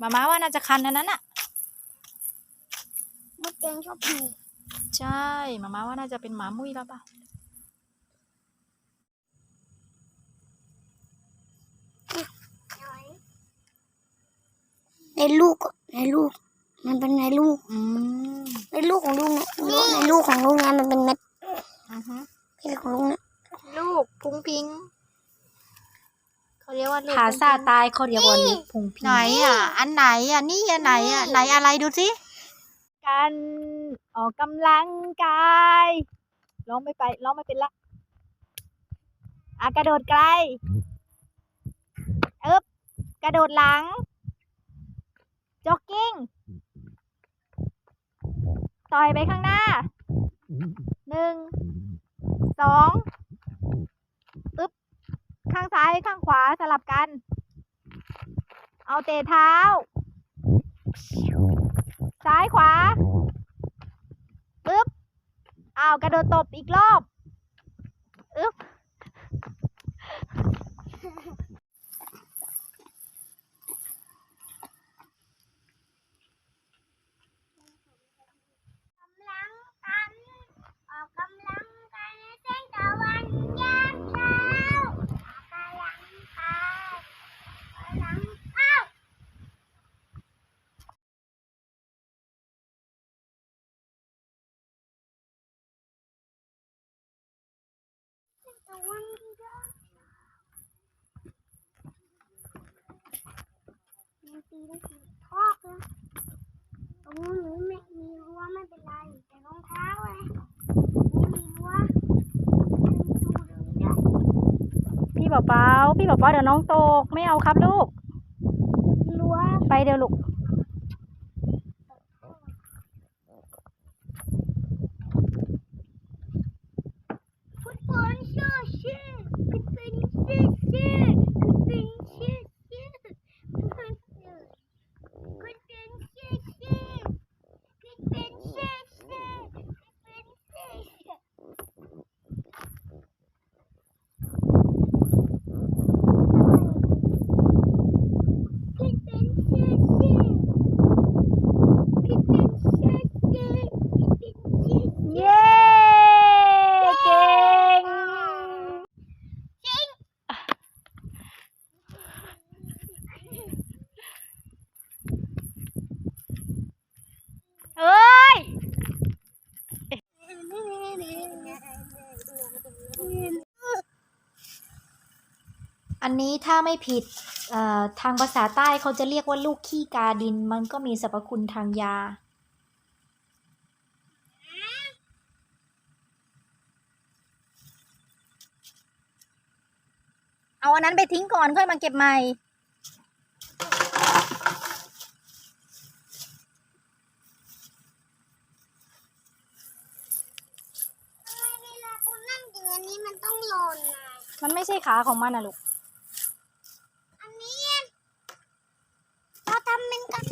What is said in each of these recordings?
มาม่าว่าน่าจะคันอันนั้นอะมดแดงชอบผีใช่มาม่าว่าน่าจะเป็นหมามุ้ยแล้วเปล่าในลูกอะในลูก มันเป็นในลูกอืมในลูกของลุงเนี่ยในลูกของลุงเนี่ยมันเป็นเม็ดอือฮึเม็ดของลุงเนี่ยลูกพุงพิง เขาเรียกว่าภาษาตายเขาเรียกว่าลูกพุงพิงไหนอะ อันไหนอะ นี่อันไหนอะ ไหนอะไรดูสิ การออกกำลังกายร้องไม่ไปร้องไม่เป็นละอะกระโดดไกลเอ๊บกระโดดหลัง จ็อกกิ้ง ต่อยไปข้างหน้า หนึ่ง สองอึ๊บ ข้างซ้ายข้างขวาสลับกัน เอาเตะเท้า ซ้ายขวาปึ๊บอ้าวกระโดดตบอีกรอบ อึ๊บ กำลังกันออกกำลังกันในแสงตะวันยามเช้าออกกำลังกายกำลังอ้าว ตะวันยา มมันตีได้กี่ทอกนะตรงนู้นหนูไม่มีรั้วไม่เป็นไร แต่รองเท้าไงไม่มีรั้วดูเลยได้พี่เป๋าเป๋าพี่เป๋าเป๋าเดี๋ยวน้องตก ไม่เอาครับลูก รั้ว ไปเดี๋ยวลูก Good อันนี้ถ้าไม่ผิดเอ่อทางภาษาใต้เขาจะเรียกว่าลูกขี้กาดิน มันก็มีสรรพคุณทางยา เอาอันนั้นไปทิ้งก่อนค่อยมาเก็บใหม่ทำไมเวลาคุณนั่งอย่างอันนี้มันต้องหล่นอะมันไม่ใช่ขาของมันนะลูก อันนี้ เราทำเป็นกัน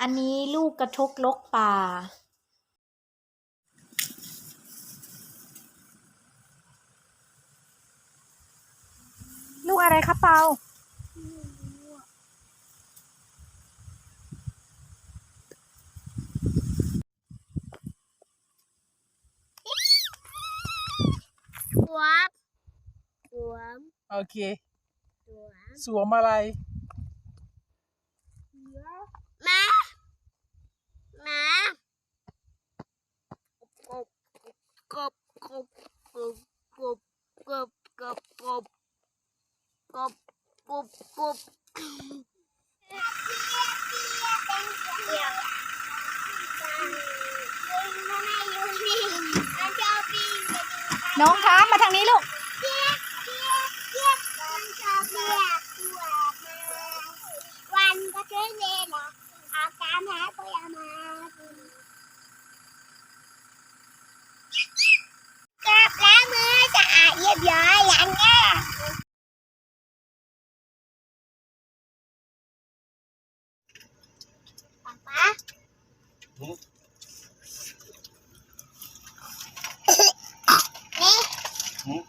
อันนี้ลูกกระทกลกป่า ลูกอะไรครับเปา สวมสวมโอเค สวมสวมอะไรมามากบกบกบกบกบกบกบกบกบกบกบเดี๋ยวน้อ งครับมาทางนี้ลูกวันก็ช่วยเวลาอาการหาก็ยามาจับแล้วมือสะอาดเรียบร้อยอย่างเงี้ยป๊าป๊า อืม